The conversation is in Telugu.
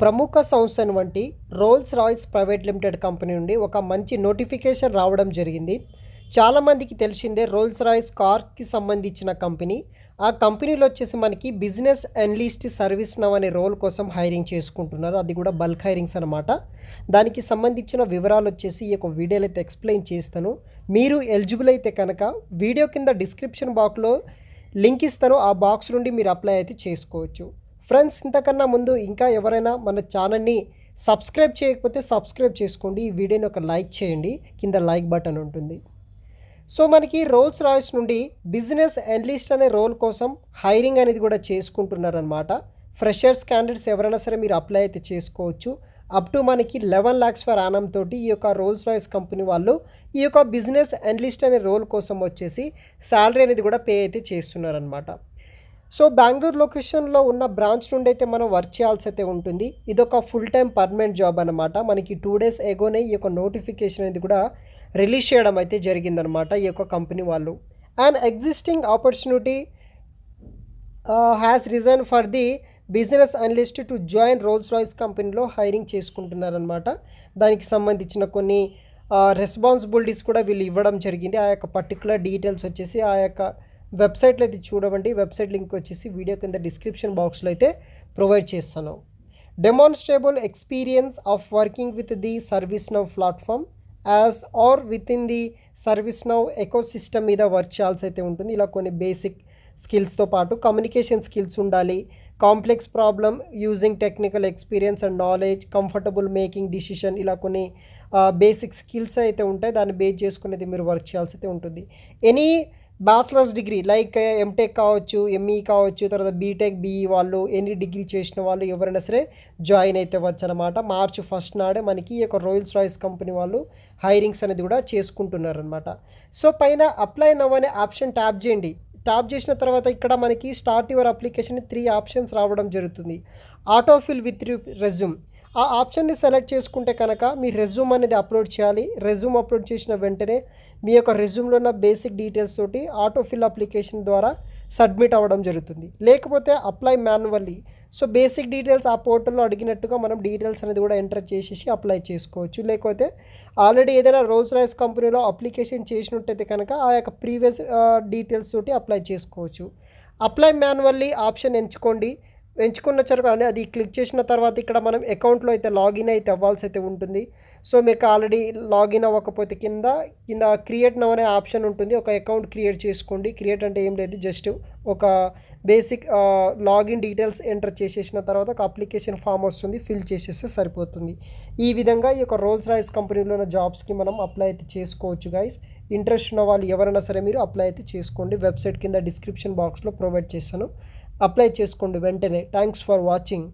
ప్రముఖ సంస్థ వంటి Rolls Royce private limited company నుండి ఒక మంచి నోటిఫికేషన్ రావడం జరిగింది. చాలామందికి తెలిసిందే రోల్స్ రాయ్స్ కార్కి సంబంధించిన కంపెనీ. ఆ కంపెనీలో వచ్చేసి మనకి బిజినెస్ అనలిస్ట్ సర్వీస్ నవ్ అనే రోల్ కోసం హైరింగ్ చేసుకుంటున్నారు. అది కూడా బల్క్ హైరింగ్స్ అనమాట దానికి సంబంధించిన వివరాలు వచ్చేసి ఈ యొక్క వీడియోలో అయితే ఎక్స్ప్లెయిన్ చేస్తాను. మీరు ఎలిజిబుల్ అయితే కనుక వీడియో కింద డిస్క్రిప్షన్ బాక్స్లో లింక్ ఇస్తాను. ఆ బాక్స్ నుండి మీరు అప్లై అయితే చేసుకోవచ్చు. ఫ్రెండ్స్ ఇంతకన్నా ముందు ఇంకా ఎవరైనా మన ఛానల్ని సబ్స్క్రైబ్ చేయకపోతే సబ్స్క్రైబ్ చేసుకోండి. ఈ వీడియోని ఒక లైక్ చేయండి. కింద లైక్ బటన్ ఉంటుంది. సో మనకి రోల్స్ రాయ్స్ నుండి బిజినెస్ అనలిస్ట్ అనే రోల్ కోసం హైరింగ్ అనేది కూడా చేసుకుంటున్నారనమాట ఫ్రెషర్స్ క్యాండిడేట్స్ ఎవరైనా సరే మీరు అప్లై అయితే చేసుకోవచ్చు. అప్ టు మనకి లెవెన్ ల్యాక్స్ ఫర్ ఆనం తోటి ఈ యొక్క రోల్స్ రాయ్స్ కంపెనీ వాళ్ళు ఈ యొక్క బిజినెస్ అనలిస్ట్ అనే రోల్ కోసం వచ్చేసి శాలరీ అనేది కూడా పే అయితే చేస్తున్నారనమాట సో బెంగళూరు లొకేషన్లో ఉన్న బ్రాంచ్ నుండి అయితే మనం వర్క్ చేయాల్సి అయితే ఉంటుంది. ఇది ఒక ఫుల్ టైం పర్మనెంట్ జాబ్ అనమాట మనకి టూ డేస్ ఎగోనే ఈ యొక్క నోటిఫికేషన్ అనేది కూడా రిలీజ్ చేయడం అయితే జరిగిందనమాట ఈ యొక్క కంపెనీ వాళ్ళు. And existing opportunity has risen for the business analyst to join Rolls Royce కంపెనీలో హైరింగ్ చేసుకుంటున్నారనమాట దానికి సంబంధించిన కొన్ని uh, రెస్పాన్సిబిలిటీస్ కూడా వీళ్ళు ఇవ్వడం జరిగింది. ఆ యొక్క పర్టికులర్ డీటెయిల్స్ వచ్చేసి ఆ యొక్క వెబ్సైట్లో అయితే చూడవండి. వెబ్సైట్ లింక్ వచ్చేసి వీడియో కింద డిస్క్రిప్షన్ బాక్స్లో అయితే ప్రొవైడ్ చేస్తాను. Demonstrable experience of working with the ServiceNow platform as or within the ServiceNow ecosystem మీద వర్క్ చేయాల్సి అయితే ఉంటుంది. ఇలా కొన్ని బేసిక్ స్కిల్స్తో పాటు కమ్యూనికేషన్ స్కిల్స్ ఉండాలి. Complex problem using technical experience and knowledge comfortable making decision ఇలా కొన్ని బేసిక్ స్కిల్స్ అయితే ఉంటాయి. దాన్ని బేస్ చేసుకునేది మీరు వర్క్ చేయాల్సి అయితే ఉంటుంది. Any bachelor's degree like MTech కావచ్చు ఎంఈ కావచ్చు తర్వాత బీటెక్ బీఈ వాళ్ళు ఎనీ డిగ్రీ చేసిన వాళ్ళు ఎవరైనా సరే జాయిన్ అయితే వచ్చనమాట. మార్చ్ ఫస్ట్ నాడే మనకి ఈ యొక్క రోయల్స్ రాయ్స్ కంపెనీ వాళ్ళు హైరింగ్స్ అనేది కూడా చేసుకుంటున్నారనమాట. సో పైన అప్లై నవ్ అనే ఆప్షన్ ట్యాప్ చేయండి. ట్యాప్ చేసిన తర్వాత ఇక్కడ మనకి start your application three options రావడం జరుగుతుంది. ఆటోఫిల్ విత్ రెజ్యూమ్ ఆ ఆప్షన్ని సెలెక్ట్ చేసుకుంటే కనుక మీ రెజ్యూమ్ అనేది అప్లోడ్ చేయాలి. రెజ్యూమ్ అప్లోడ్ చేసిన వెంటనే మీ యొక్క రెజ్యూమ్లో ఉన్న బేసిక్ డీటెయిల్స్ తోటి ఆటోఫిల్ అప్లికేషన్ ద్వారా సబ్మిట్ అవ్వడం జరుగుతుంది. లేకపోతే apply manually so basic details ఆ పోర్టల్లో అడిగినట్టుగా మనం డీటెయిల్స్ అనేది కూడా ఎంటర్ చేసేసి అప్లై చేసుకోవచ్చు. లేకపోతే ఆల్రెడీ ఏదైనా రోల్స్ రైస్ కంపెనీలో అప్లికేషన్ చేసినట్టయితే కనుక ఆ యొక్క ప్రీవియస్ డీటెయిల్స్ తోటి అప్లై చేసుకోవచ్చు. అప్లై మాన్యువల్లీ ఆప్షన్ ఎంచుకోండి. ఎంచుకున్న చరకు అది క్లిక్ చేసిన తర్వాత ఇక్కడ మనం అకౌంట్లో అయితే లాగిన్ అయితే అవ్వాల్సి అయితే ఉంటుంది. సో మీకు ఆల్రెడీ లాగిన్ అవ్వకపోతే కింద కింద క్రియేట్ నవ్ అనే ఆప్షన్ ఉంటుంది. ఒక అకౌంట్ క్రియేట్ చేసుకోండి. క్రియేట్ అంటే ఏం లేదు జస్ట్ ఒక బేసిక్ లాగిన్ డీటెయిల్స్ ఎంటర్ చేసేసిన తర్వాత ఒక అప్లికేషన్ ఫామ్ వస్తుంది. ఫిల్ చేసేస్తే సరిపోతుంది. ఈ విధంగా ఈ యొక్క రోల్స్ రాయిస్ కంపెనీలో ఉన్న జాబ్స్కి మనం అప్లై అయితే చేసుకోవచ్చు గైస్ ఇంట్రెస్ట్ ఉన్న వాళ్ళు ఎవరైనా సరే మీరు అప్లై అయితే చేసుకోండి. వెబ్సైట్ కింద డిస్క్రిప్షన్ బాక్స్లో ప్రొవైడ్ చేస్తాను. అప్లై చేసుకోండి వెంటనే. Thanks for watching